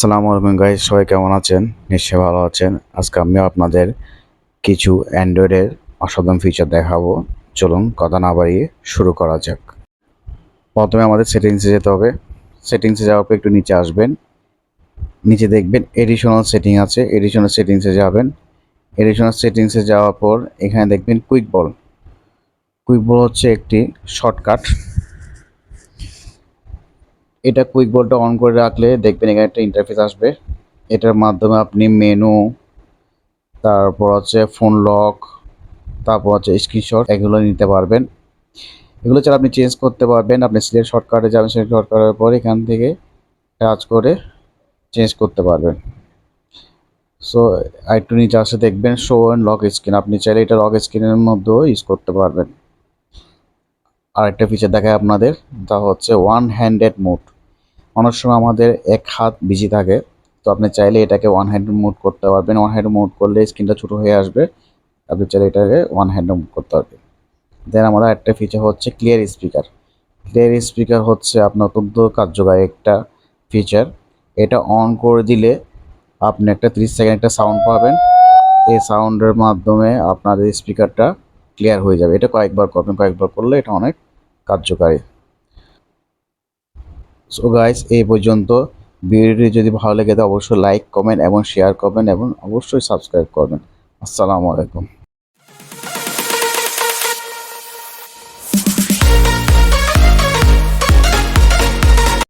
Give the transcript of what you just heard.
আসসালামু আলাইকুম গাইজ সবাই কেমন আছেন? নিশ্চয়ই ভালো আছেন। আজকে আমি আপনাদের কিছু অ্যান্ড্রয়েডের অসাধারণ ফিচার দেখাবো। চলুন কথা না বাড়িয়ে শুরু করা যাক। প্রথমে আমাদের সেটিংসে যেতে হবে। সেটিংসে যাওয়ার পর একটু নিচে আসবেন। নিচে দেখবেন এডিশনাল সেটিং আছে। এডিশনাল সেটিংসে যাবেন। এডিশনাল সেটিংসে যাওয়ার পর এখানে দেখবেন কুইক বল কুইক বল হচ্ছে একটি শর্টকাট এটা কুইক বোর্ডটা অন করে রাখলে দেখবেন এখানে একটা ইন্টারফেস আসবে। এটার মাধ্যমে আপনি মেনু তারপর হচ্ছে ফোন লক তারপর হচ্ছে স্ক্রিনশট এগুলো নিতে পারবেন। এগুলো ছাড়া আপনি চেঞ্জ করতে পারবেন। আপনি সিলেক্ট শর্টকাটে যাবেন সিলেক্ট শর্টকাটের পর এখান থেকে টাচ করে চেঞ্জ করতে পারবেন। সো আরেকটু নিচে আসে দেখবেন শো অ্যান্ড লক স্ক্রিন আপনি চাইলে এটা লক স্ক্রিনের মধ্যেও ইউজ করতে পারবেন। আরেকটা ফিচার দেখায় আপনাদের, তা হচ্ছে ওয়ান হ্যান্ডেড মোড অনেক সময় আমাদের এক হাত বিজি থাকে, তো আপনি চাইলে এটাকে ওয়ান হ্যান্ডেড মোড করতে পারবেন। ওয়ান হ্যান্ড মোড করলে স্ক্রিনটা ছোটো হয়ে আসবে, আপনি চাইলে এটাকে ওয়ান হ্যান্ডেড মোড করতে পারবেন। দেন আমাদের একটা ফিচার হচ্ছে ক্লিয়ার স্পিকার ক্লিয়ার স্পিকার হচ্ছে আপনার অত্যন্ত কার্যকারী একটা ফিচার এটা অন করে দিলে আপনি একটা ত্রিশ সেকেন্ড একটা সাউন্ড পাবেন। এই সাউন্ডের মাধ্যমে আপনার স্পিকারটা ক্লিয়ার হয়ে যাবে। এটা কয়েকবার করবেন, কয়েকবার করলে এটা অনেক কার্যকারী। সো গাইস এই পর্যন্ত ভিডিওটি যদি ভালো লেগে থাকে, অবশ্যই লাইক কমেন্ট এবং শেয়ার করবেন এবং অবশ্যই সাবস্ক্রাইব করবেন। আসসালামু আলাইকুম।